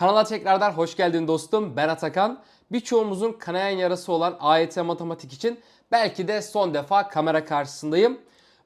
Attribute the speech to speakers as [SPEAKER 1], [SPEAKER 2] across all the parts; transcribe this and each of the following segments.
[SPEAKER 1] Kanala tekrardan hoş geldin dostum. Ben Atakan. Birçoğumuzun kanayan yarası olan AYT matematik için belki de son defa kamera karşısındayım.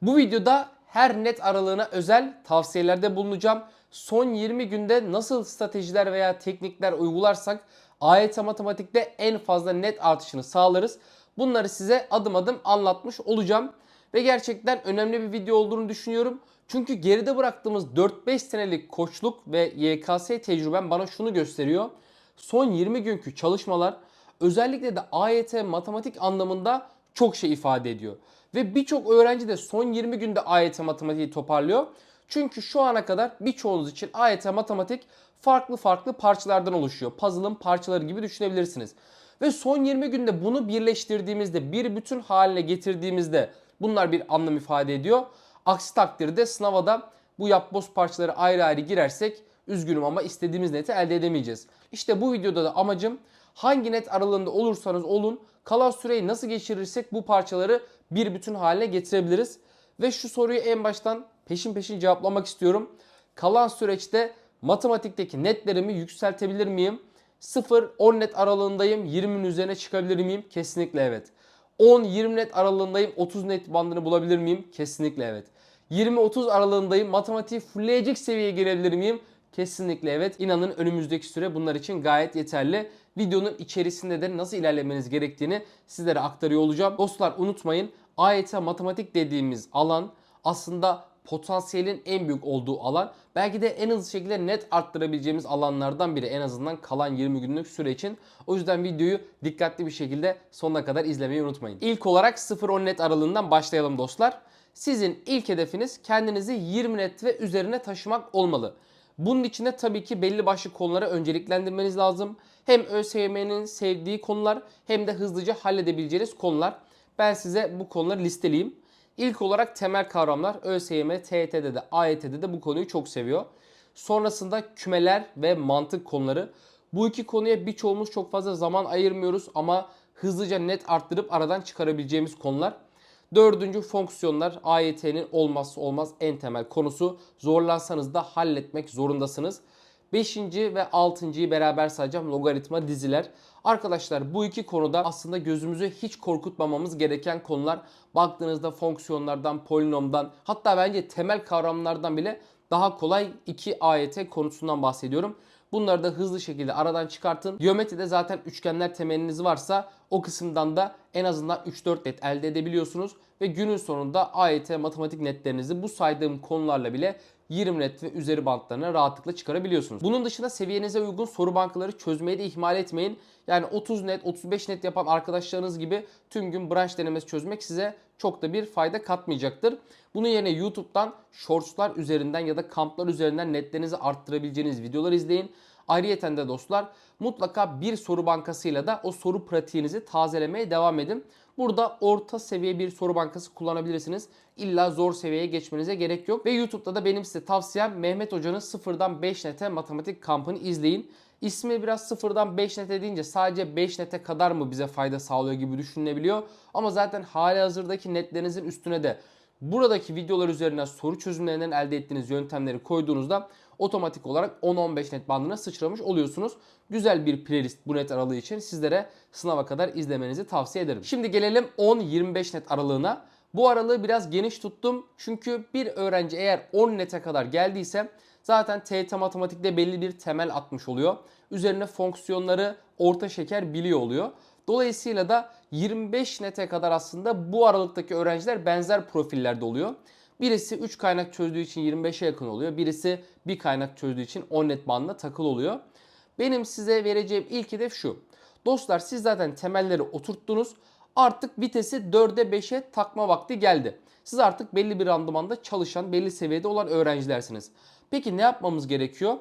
[SPEAKER 1] Bu videoda her net aralığına özel tavsiyelerde bulunacağım. Son 20 günde nasıl stratejiler veya teknikler uygularsak AYT matematikte en fazla net artışını sağlarız. Bunları size adım adım anlatmış olacağım. Ve gerçekten önemli bir video olduğunu düşünüyorum. Çünkü geride bıraktığımız 4-5 senelik koçluk ve YKS tecrübem bana şunu gösteriyor. Son 20 günkü çalışmalar özellikle de AYT matematik anlamında çok şey ifade ediyor. Ve birçok öğrenci de son 20 günde AYT matematiği toparlıyor. Çünkü şu ana kadar birçoğunuz için AYT matematik farklı farklı parçalardan oluşuyor. Puzzle'ın parçaları gibi düşünebilirsiniz. Ve son 20 günde bunu birleştirdiğimizde, bir bütün haline getirdiğimizde bunlar bir anlam ifade ediyor. Aksi takdirde sınava da bu yapboz parçaları ayrı ayrı girersek üzgünüm ama istediğimiz neti elde edemeyeceğiz. İşte bu videoda da amacım hangi net aralığında olursanız olun kalan süreyi nasıl geçirirsek bu parçaları bir bütün haline getirebiliriz. Ve şu soruyu en baştan peşin peşin cevaplamak istiyorum. Kalan süreçte matematikteki netlerimi yükseltebilir miyim? 0-10 net aralığındayım. 20'nin üzerine çıkabilir miyim? Kesinlikle evet. 10-20 net aralığındayım. 30 net bandını bulabilir miyim? Kesinlikle evet. 20-30 aralığındayım. Matematiği fullleyecek seviyeye gelebilir miyim? Kesinlikle evet. İnanın önümüzdeki süre bunlar için gayet yeterli. Videonun içerisinde de nasıl ilerlemeniz gerektiğini sizlere aktarıyor olacağım. Dostlar unutmayın AYT matematik dediğimiz alan aslında potansiyelin en büyük olduğu alan. Belki de en hızlı şekilde net arttırabileceğimiz alanlardan biri en azından kalan 20 günlük süre için. O yüzden videoyu dikkatli bir şekilde sonuna kadar izlemeyi unutmayın. İlk olarak 0-10 net aralığından başlayalım dostlar. Sizin ilk hedefiniz kendinizi 20 net ve üzerine taşımak olmalı. Bunun için de tabii ki belli başlı konulara önceliklendirmeniz lazım. Hem ÖSYM'nin sevdiği konular hem de hızlıca halledebileceğiniz konular. Ben size bu konuları listeleyeyim. İlk olarak temel kavramlar ÖSYM, TYT'de de AYT'de de bu konuyu çok seviyor. Sonrasında kümeler ve mantık konuları. Bu iki konuya birçoğumuz çok fazla zaman ayırmıyoruz ama hızlıca net arttırıp aradan çıkarabileceğimiz konular. Dördüncü fonksiyonlar AYT'nin olmazsa olmaz en temel konusu. Zorlansanız da halletmek zorundasınız. Beşinci ve altıncıyı beraber sayacağım logaritma diziler. Arkadaşlar bu iki konuda aslında gözümüzü hiç korkutmamamız gereken konular. Baktığınızda fonksiyonlardan, polinomdan hatta bence temel kavramlardan bile daha kolay iki AYT konusundan bahsediyorum. Bunları da hızlı şekilde aradan çıkartın. Geometride zaten üçgenler temeliniz varsa o kısımdan da en azından 3-4 net elde edebiliyorsunuz. Ve günün sonunda AYT matematik netlerinizi bu saydığım konularla bile 20 net ve üzeri bantlarına rahatlıkla çıkarabiliyorsunuz. Bunun dışında seviyenize uygun soru bankaları çözmeyi de ihmal etmeyin. Yani 30 net, 35 net yapan arkadaşlarınız gibi tüm gün branş denemesi çözmek size çok da bir fayda katmayacaktır. Bunun yerine YouTube'dan shortslar üzerinden ya da kamplar üzerinden netlerinizi arttırabileceğiniz videolar izleyin. Ayrıyeten de dostlar mutlaka bir soru bankasıyla da o soru pratiğinizi tazelemeye devam edin. Burada orta seviye bir soru bankası kullanabilirsiniz. İlla zor seviyeye geçmenize gerek yok. Ve YouTube'da da benim size tavsiyem Mehmet Hoca'nın sıfırdan 5 nete matematik kampını izleyin. İsmi biraz sıfırdan 5 nete deyince sadece 5 nete kadar mı bize fayda sağlıyor gibi düşünülebiliyor. Ama zaten hali hazırdaki netlerinizin üstüne de buradaki videolar üzerinden soru çözümlerinden elde ettiğiniz yöntemleri koyduğunuzda otomatik olarak 10-15 net bandına sıçramış oluyorsunuz. Güzel bir playlist bu net aralığı için sizlere sınava kadar izlemenizi tavsiye ederim. Şimdi gelelim 10-25 net aralığına. Bu aralığı biraz geniş tuttum. Çünkü bir öğrenci eğer 10 nete kadar geldiyse zaten TYT matematikte belli bir temel atmış oluyor. Üzerine fonksiyonları orta şeker biliyor oluyor. Dolayısıyla da 25 nete kadar aslında bu aralıktaki öğrenciler benzer profillerde oluyor. Birisi 3 kaynak çözdüğü için 25'e yakın oluyor. Birisi bir kaynak çözdüğü için 10 net bandına takıl oluyor. Benim size vereceğim ilk hedef şu. Dostlar siz zaten temelleri oturttunuz. Artık vitesi 4'e 5'e takma vakti geldi. Siz artık belli bir randımanda çalışan, belli seviyede olan öğrencilersiniz. Peki ne yapmamız gerekiyor?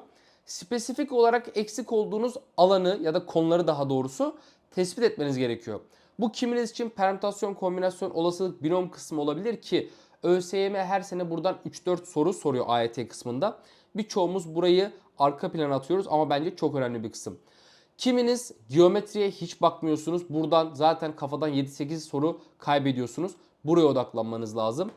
[SPEAKER 1] Spesifik olarak eksik olduğunuz alanı ya da konuları daha doğrusu tespit etmeniz gerekiyor. Bu kiminiz için permütasyon, kombinasyon, olasılık, binom kısmı olabilir ki ÖSYM her sene buradan 3-4 soru soruyor AYT kısmında. Birçoğumuz burayı arka plana atıyoruz ama bence çok önemli bir kısım. Kiminiz geometriye hiç bakmıyorsunuz. Buradan zaten kafadan 7-8 soru kaybediyorsunuz. Buraya odaklanmanız lazım.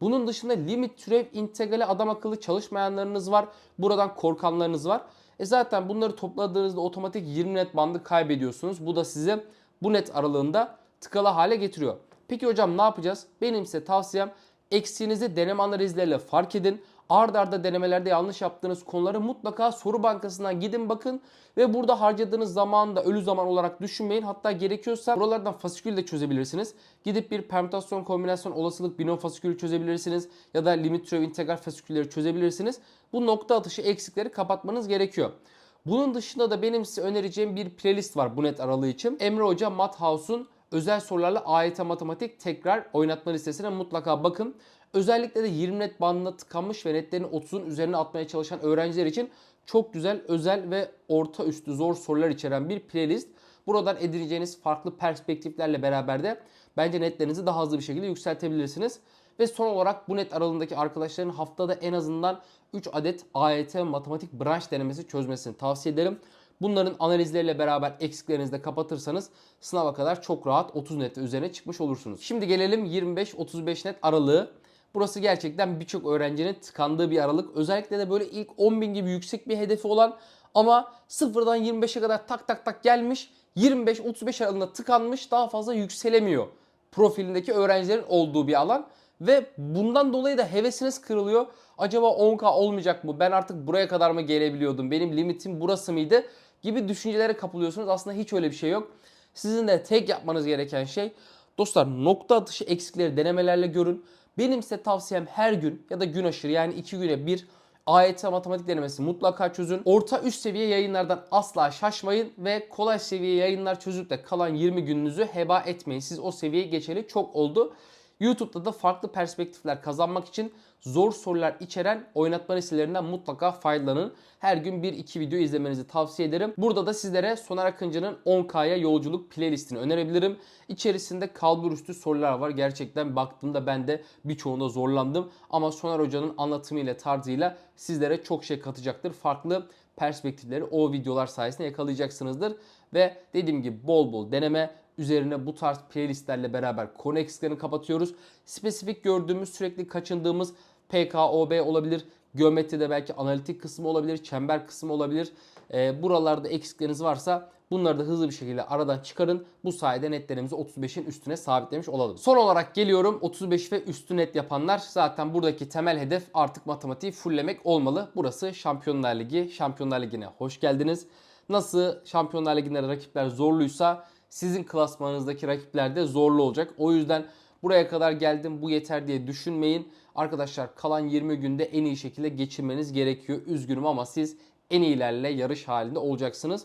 [SPEAKER 1] Bunun dışında limit, türev, integrale adam akıllı çalışmayanlarınız var. Buradan korkanlarınız var. E zaten bunları topladığınızda otomatik 20 net bandı kaybediyorsunuz. Bu da size bu net aralığında tıkalı hale getiriyor. Peki hocam ne yapacağız? Benim size tavsiyem eksiğinizi deneme analizleriyle fark edin. Ard arda denemelerde yanlış yaptığınız konuları mutlaka soru bankasından gidin bakın ve burada harcadığınız zamanı da ölü zaman olarak düşünmeyin. Hatta gerekiyorsa buralardan fasikül de çözebilirsiniz. Gidip bir permütasyon, kombinasyon, olasılık, binom fasikülü çözebilirsiniz ya da limit türev integral fasikülleri çözebilirsiniz. Bu nokta atışı eksikleri kapatmanız gerekiyor. Bunun dışında da benim size önereceğim bir playlist var bu net aralığı için. Emre Hoca Mathouse'un özel sorularla AYT matematik tekrar oynatma listesine mutlaka bakın. Özellikle de 20 net bandına tıkanmış ve netlerin 30'un üzerine atmaya çalışan öğrenciler için çok güzel, özel ve orta üstü zor sorular içeren bir playlist. Buradan edineceğiniz farklı perspektiflerle beraber de bence netlerinizi daha hızlı bir şekilde yükseltebilirsiniz. Ve son olarak bu net aralığındaki arkadaşların haftada en azından 3 adet AYT matematik branş denemesi çözmesini tavsiye ederim. Bunların analizleriyle beraber eksiklerinizi de kapatırsanız sınava kadar çok rahat 30 net üzerine çıkmış olursunuz. Şimdi gelelim 25-35 net aralığı. Burası gerçekten birçok öğrencinin tıkandığı bir aralık. Özellikle de böyle ilk 10.000 gibi yüksek bir hedefi olan ama sıfırdan 25'e kadar tak tak tak gelmiş 25-35 aralığında tıkanmış daha fazla yükselemiyor profilindeki öğrencilerin olduğu bir alan. Ve bundan dolayı da hevesiniz kırılıyor. Acaba 10K olmayacak mı? Ben artık buraya kadar mı gelebiliyordum? Benim limitim burası mıydı? Gibi düşüncelere kapılıyorsunuz. Aslında hiç öyle bir şey yok. Sizin de tek yapmanız gereken şey dostlar nokta atışı eksikleri denemelerle görün. Benim size tavsiyem her gün ya da gün aşırı yani iki güne bir AYT matematik denemesi mutlaka çözün. Orta üst seviye yayınlardan asla şaşmayın ve kolay seviye yayınlar çözüp de kalan 20 gününüzü heba etmeyin. Siz o seviyeyi geçeli çok oldu. YouTube'da da farklı perspektifler kazanmak için zor sorular içeren oynatma listelerinden mutlaka faydalanın. Her gün 1-2 video izlemenizi tavsiye ederim. Burada da sizlere Soner Akıncı'nın 10K'ya yolculuk playlistini önerebilirim. İçerisinde kalbur üstü sorular var. Gerçekten baktığımda ben de birçoğunda zorlandım. Ama Soner Hoca'nın anlatımıyla tarzıyla sizlere çok şey katacaktır. Farklı perspektifleri o videolar sayesinde yakalayacaksınızdır. Ve dediğim gibi bol bol deneme, üzerine bu tarz playlistlerle beraber konu eksiklerini kapatıyoruz. Spesifik gördüğümüz, sürekli kaçındığımız PKOB olabilir. Geometride belki analitik kısmı olabilir, çember kısmı olabilir. E, buralarda eksikleriniz varsa bunları da hızlı bir şekilde aradan çıkarın. Bu sayede netlerimizi 35'in üstüne sabitlemiş olalım. Son olarak geliyorum 35 ve üstü net yapanlar. Zaten buradaki temel hedef artık matematiği fulllemek olmalı. Burası Şampiyonlar Ligi. Şampiyonlar Ligi'ne hoş geldiniz. Nasıl Şampiyonlar Ligi'nde rakipler zorluysa sizin klasmanınızdaki rakipler de zorlu olacak. O yüzden buraya kadar geldim bu yeter diye düşünmeyin. Arkadaşlar kalan 20 günde en iyi şekilde geçirmeniz gerekiyor. Üzgünüm ama siz en iyilerle yarış halinde olacaksınız.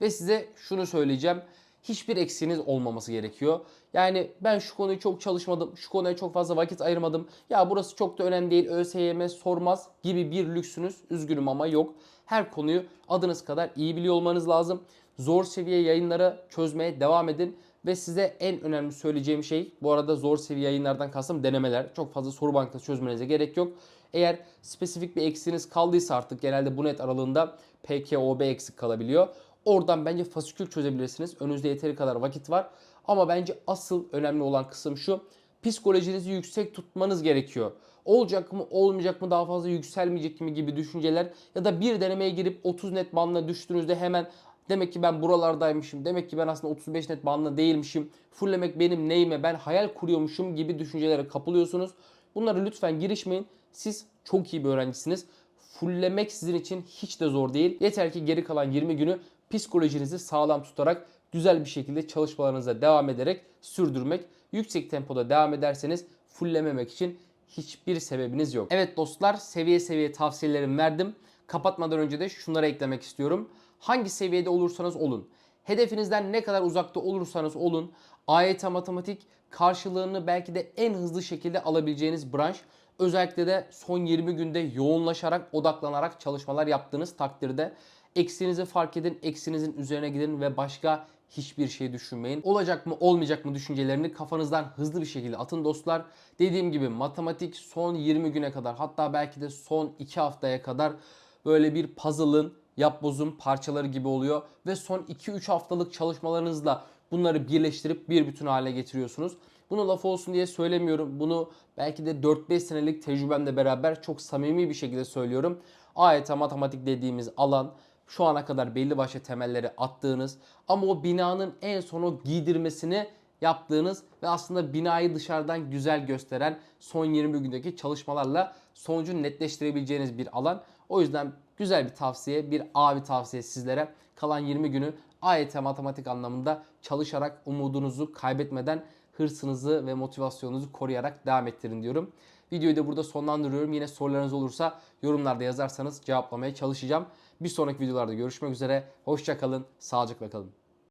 [SPEAKER 1] Ve size şunu söyleyeceğim. Hiçbir eksiğiniz olmaması gerekiyor. Yani ben şu konuyu çok çalışmadım, şu konuya çok fazla vakit ayırmadım. Ya burası çok da önemli değil, ÖSYM sormaz gibi bir lüksünüz üzgünüm ama yok. Her konuyu adınız kadar iyi biliyor olmanız lazım. Zor seviye yayınları çözmeye devam edin. Ve size en önemli söyleyeceğim şey bu arada zor seviye yayınlardan kastım denemeler. Çok fazla soru bankası çözmenize gerek yok. Eğer spesifik bir eksiğiniz kaldıysa artık genelde bu net aralığında PKOB eksik kalabiliyor. Oradan bence fasikül çözebilirsiniz. Önünüzde yeteri kadar vakit var. Ama bence asıl önemli olan kısım şu. Psikolojinizi yüksek tutmanız gerekiyor. Olacak mı olmayacak mı daha fazla yükselmeyecek mi gibi düşünceler ya da bir denemeye girip 30 net bandına düştüğünüzde hemen Demek ki ben buralardaymışım. Demek ki ben aslında 35 net bandında değilmişim. Fulllemek benim neyime ben hayal kuruyormuşum gibi düşüncelere kapılıyorsunuz. Bunlara lütfen girişmeyin. Siz çok iyi bir öğrencisiniz. Fulllemek sizin için hiç de zor değil. Yeter ki geri kalan 20 günü psikolojinizi sağlam tutarak güzel bir şekilde çalışmalarınıza devam ederek sürdürmek. Yüksek tempoda devam ederseniz fulllememek için hiçbir sebebiniz yok. Evet dostlar seviye seviye tavsiyelerimi verdim. Kapatmadan önce de şunları eklemek istiyorum. Hangi seviyede olursanız olun. Hedefinizden ne kadar uzakta olursanız olun. AYT matematik karşılığını belki de en hızlı şekilde alabileceğiniz branş. Özellikle de son 20 günde yoğunlaşarak, odaklanarak çalışmalar yaptığınız takdirde eksinizi fark edin, eksinizin üzerine gidin ve başka hiçbir şey düşünmeyin. Olacak mı olmayacak mı düşüncelerini kafanızdan hızlı bir şekilde atın dostlar. Dediğim gibi matematik son 20 güne kadar hatta belki de son 2 haftaya kadar böyle bir puzzle'ın yapbozun parçaları gibi oluyor ve son 2-3 haftalık çalışmalarınızla bunları birleştirip bir bütün hale getiriyorsunuz. Bunu laf olsun diye söylemiyorum. Bunu belki de 4-5 senelik tecrübemle beraber çok samimi bir şekilde söylüyorum. AYT matematik dediğimiz alan şu ana kadar belli başlı temelleri attığınız ama o binanın en son o giydirmesini yaptığınız ve aslında binayı dışarıdan güzel gösteren son 20 gündeki çalışmalarla sonucu netleştirebileceğiniz bir alan. O yüzden güzel bir tavsiye, bir abi tavsiye sizlere. Kalan 20 günü AYT matematik anlamında çalışarak umudunuzu kaybetmeden hırsınızı ve motivasyonunuzu koruyarak devam ettirin diyorum. Videoyu da burada sonlandırıyorum. Yine sorularınız olursa yorumlarda yazarsanız cevaplamaya çalışacağım. Bir sonraki videolarda görüşmek üzere. Hoşçakalın, sağlıcakla kalın.